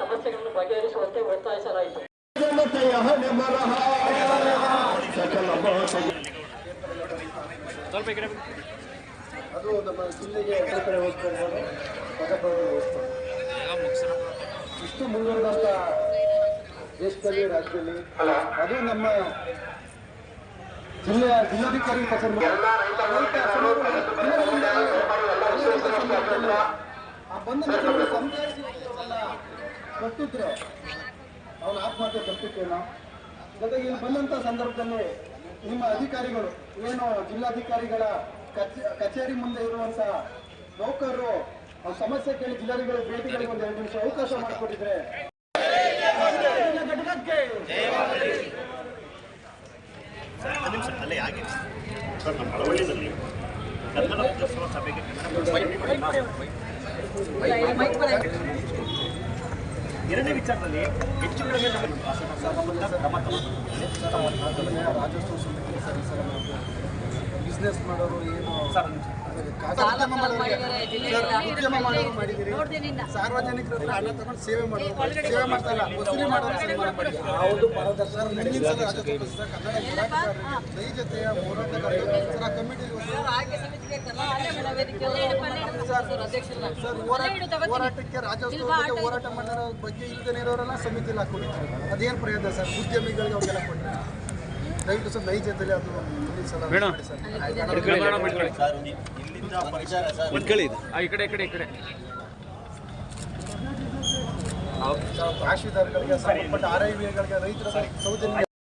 ಸಮಸ್ಯೆಗಳನ್ನು ಬಗೆಹರಿಸುವಂತೆ ಒತ್ತಾಯಿಸಲಾಯಿತು. ಅದು ನಮ್ಮ ಜಿಲ್ಲೆಗೆ ಇಷ್ಟು ಮುಂದುವರೆದಂತ ದೇಶದಲ್ಲಿ ರಾಜ್ಯದಲ್ಲಿ ಅದು ನಮ್ಮ ಜಿಲ್ಲೆಯ ಜಿಲ್ಲಾಧಿಕಾರಿ ಆ ಅವನ ಆತ್ಮಹತ್ಯೆ ತಪ್ಪಿತ್ತೇನೋ ಜೊತೆಗೆ ಇಲ್ಲಿ ಬಂದಂತ ಸಂದರ್ಭದಲ್ಲಿ ನಿಮ್ಮ ಅಧಿಕಾರಿಗಳು, ಏನು ಜಿಲ್ಲಾಧಿಕಾರಿಗಳ ಕಚೇ- ಕಚೇರಿ ಮುಂದೆ ಇರುವಂತಹ ನೌಕರರು ಸಮಸ್ಯೆ ಕೇಳಿ ಜಿಲ್ಲಾಧಿಕಾರಿ ಭೇಟಿಗಳಿಗೆ ಒಂದು ಎರಡು ನಿಮಿಷ ಅವಕಾಶ ಮಾಡಿಕೊಟ್ಟಿದ್ರೆ. ಘಟಕಕ್ಕೆ ಎರಡನೇ ವಿಚಾರದಲ್ಲಿ ಹೆಚ್ಚು ಕಡಿಮೆ. ರಾಜ್ಯೋತ್ಸವ ಬಿಸ್ನೆಸ್ ಮಾಡೋರು ಏನು ಉದ್ಯಮ ಮಾಡೋರು ಮಾಡಿದಿರಿ ಸಾರ್ವಜನಿಕರಲ್ಲಿ ಹತ್ರ ಹಣ ತಗೊಂಡು ಸೇವೆ ಮಾಡೋರು ಸೇವೆ ವಸೂಲಿ ಮಾಡೋರು ನೈಜತೆಯ ಆ ಕಮಿಟಿ ಸರ್ ಹೋರಾಟ ಹೋರಾಟಕ್ಕೆ ರಾಜ್ಯೋತ್ಸವ ಬಗ್ಗೆ ಹೋರಾಟ ಮಾಡೋರ ಬಗ್ಗೆ ಇಲ್ಲದೇ ಇರೋರೆಲ್ಲ ಸಮಿತಿಲಿ ಹಾಕೊಂಡಿದ್ರು ಅದೇನು ಪ್ರಯೋಜನ ಸರ್? ಉದ್ಯಮಿಗಳಿಗೆ ಅವ್ರಿಗೆಲ್ಲ ಕೊಟ್ಟರೆ ದಯವಿಟ್ಟು ಸರ್ ನೈಜದಲ್ಲಿ ಅದು ಮುಂದಿನ ಸಲ ಮಾಡಿ ಸರ್. ಸರ್ ಒಂದು ಇಲ್ಲಿಂದ ಪರಿಸರ ಸರ್. ಈ ಕಡೆ ಈ ಕಡೆ ಈ ಕಡೆ. ತಹಶೀಲ್ದಾರ್ಗಳಿಗೆ ಸಂಬಂಧಪಟ್ಟ ಆರ್ ಐ ವಿಗಳಿಗೆ ರೈತರ ಸೌಜನ್ಯ